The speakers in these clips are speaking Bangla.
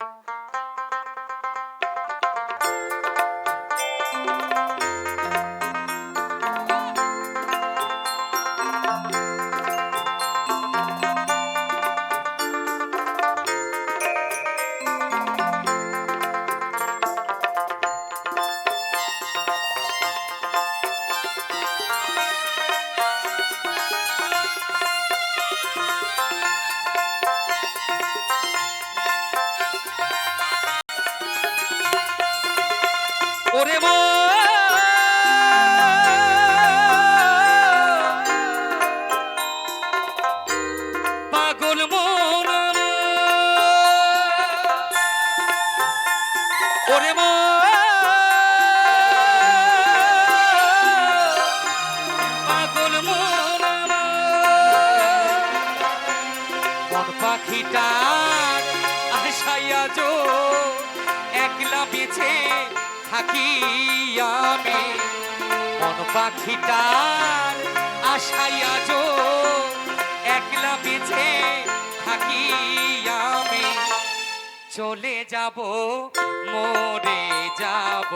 ওরে মা পাগল থাকি আমি। মন পাখিটার আশাইয়া জো একলা বেছে থাকি আমি। চলে যাব, মরে যাব,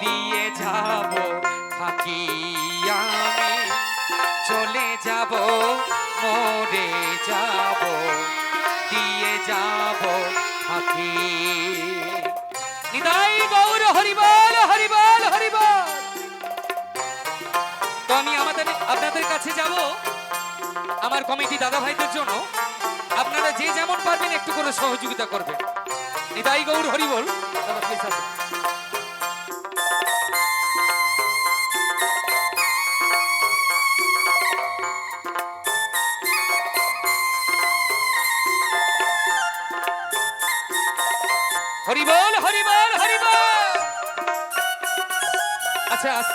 দিয়ে যাব, থাকি আমি। চলে যাব, মরে যাব, দিয়ে যাব, থাকি। নিদাই গৌর, হরিবল হরিবল হরিবল। তো আমি আমাদের, আপনাদের কাছে যাব আমার কমিটি দাদা ভাইদের জন্য। আপনারা যে যেমন পারবেন একটু করে সহযোগিতা করবেন। নিতাই গৌর, হরিবল।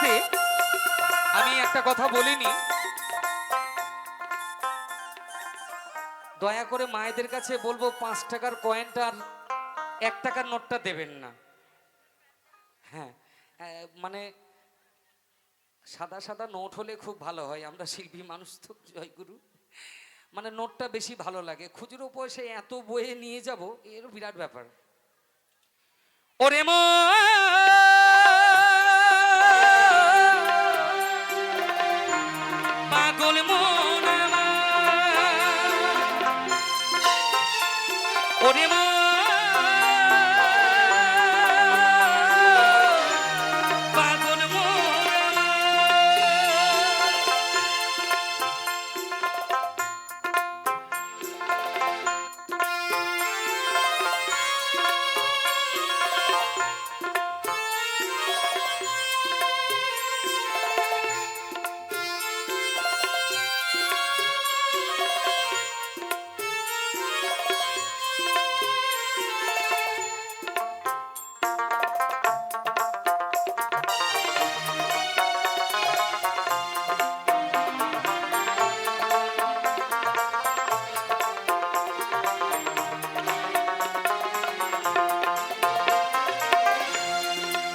আজকে আমি একটা কথা বলিনি। দয়া করে মায়েদের কাছে বলব, পাঁচ টাকার কয়েনটা আর এক টাকার নোটটা দেবেন না। হ্যাঁ মানে সাদা সাদা নোট হলে খুব ভালো হয়, আমরা শিল্পী মানুষ তো, জয়গুরু। মানে নোটটা বেশি ভালো লাগে। খুচরো পয়সায় এত বয়ে নিয়ে যাব, এর বিরাট ব্যাপার। ওরে মা!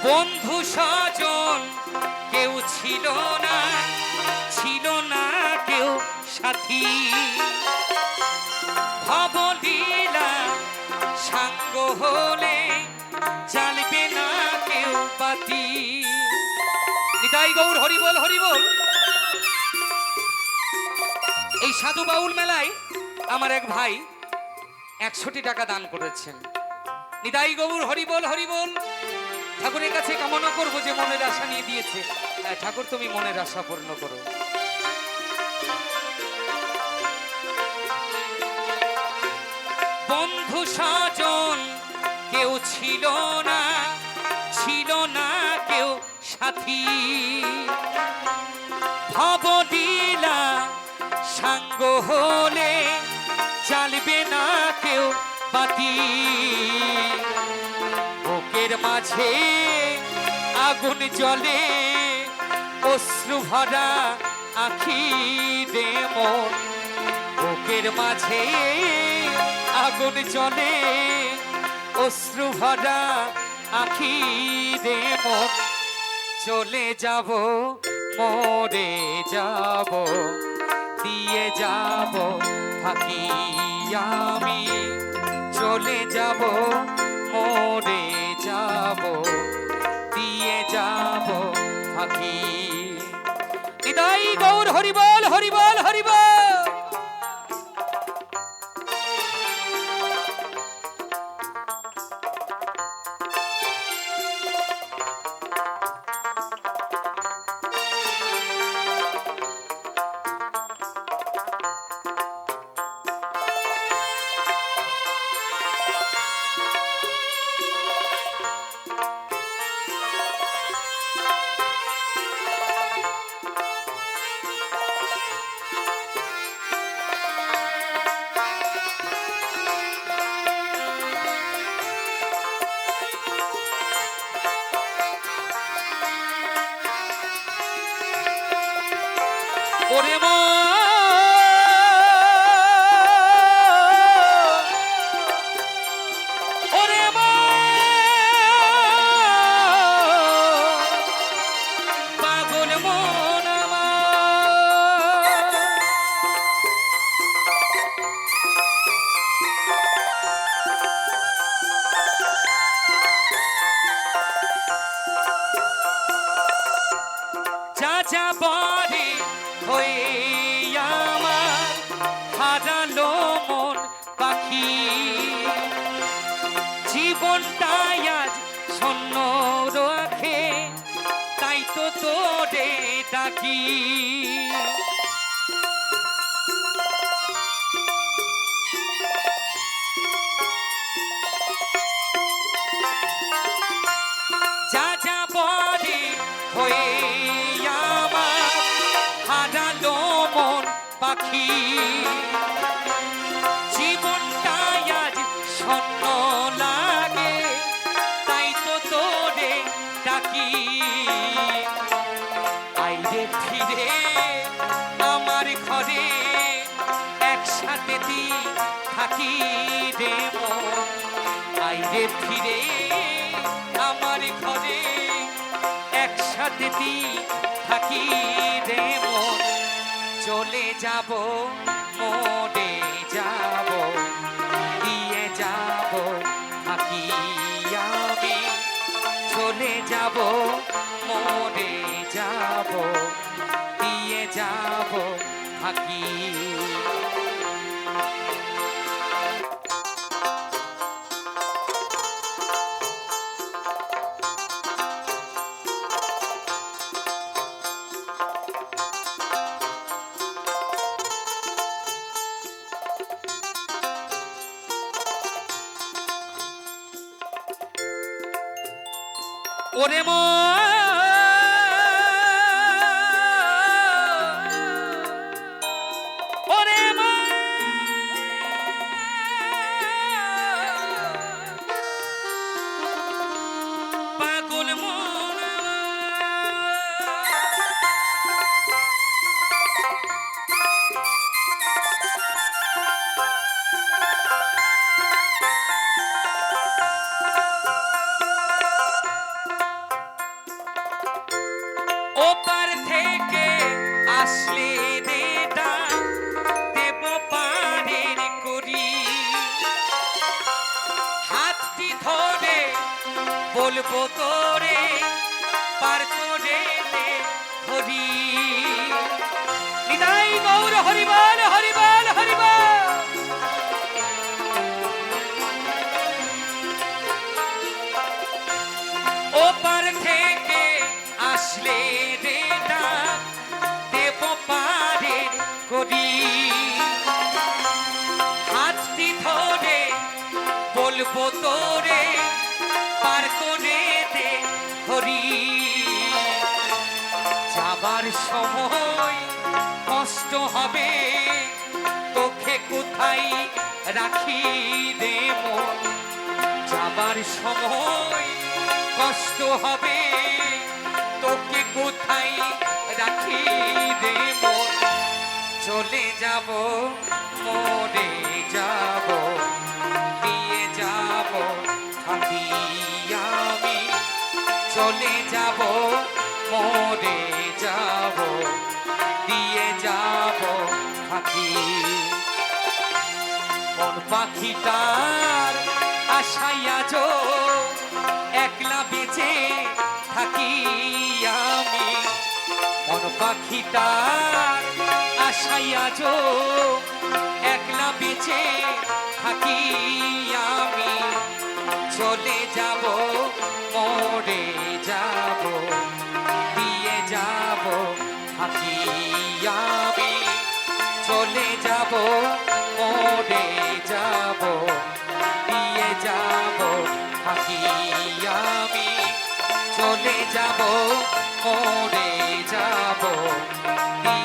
বন্ধু স্বজন কেউ ছিল না ছিল না কেউ সাথী। ভবলীলা সাঙ্গ হলে জ্বালবে না কেউ বাতি। নিতাই গৌর হরিবল হরিবল এই সাধু বাউল মেলায় আমার এক ভাই একশোটি টাকা দান করেছেন। নিতাই গৌর হরিবল হরিবল ঠাকুরের কাছে কামনা করব যে মনের আশা নিয়ে দিয়েছে। ঠাকুর, তুমি মনের আশা পূর্ণ করো। বন্ধু স্বজন কেউ ছিল না ছিল না কেউ সাথী। ভবলীলা সাঙ্গ হলে চালবে না কেউ বাতি। বুকের মাঝে আগুন জ্বলে, অশ্রু ভরা আখি দে বুকের মাঝে আগুন জ্বলে, অশ্রু ভরা আখি দে চলে যাব, মরে যাব, দিয়ে যাব, থাকি আমি। চলে যাব, মরে যাব দিয়ে যাব ফাঁকি। হৃদয় গৌর হরিবল হরিবল হরিবল! রাখি আমার ঘরে একসাথে থাকি রে আইরে ফিরে আমার ঘরে একসাথে থাকি রে চলে যাব মরে যাব দিয়ে যাব, থাকি আমি। চলে যাব মরে যাব যাব থাকি। ওরে মা ওপার থেকে আসলে নেটা দেব পানের করি। হাতটি ধরে বলব তোরে পার করে হরি নিতাই গৌর হরিবল বলব তোরে পার করে দে হরি যাবার সময় কষ্ট হবে, তোকে কোথায় রাখি মন যাবার সময় কষ্ট হবে, তোকে কোথায় রাখি মন চলে যাব, মরে যাব। থাকি আমি, চলে যাব, মরে যাব, দিয়ে যাব থাকি মন পাখিটার আশাইয়া যো একলা বেঁচে থাকি আমি মন পাখিটার আশাইয়া যো বেঁচে থাকি আমি। চলে যাব, মরে যাব, দিয়ে যাব, থাকি আমি। চলে যাব, মরে যাব, দিয়ে যাব, থাকি আমি। চলে যাব, মরে যাব, দিয়ে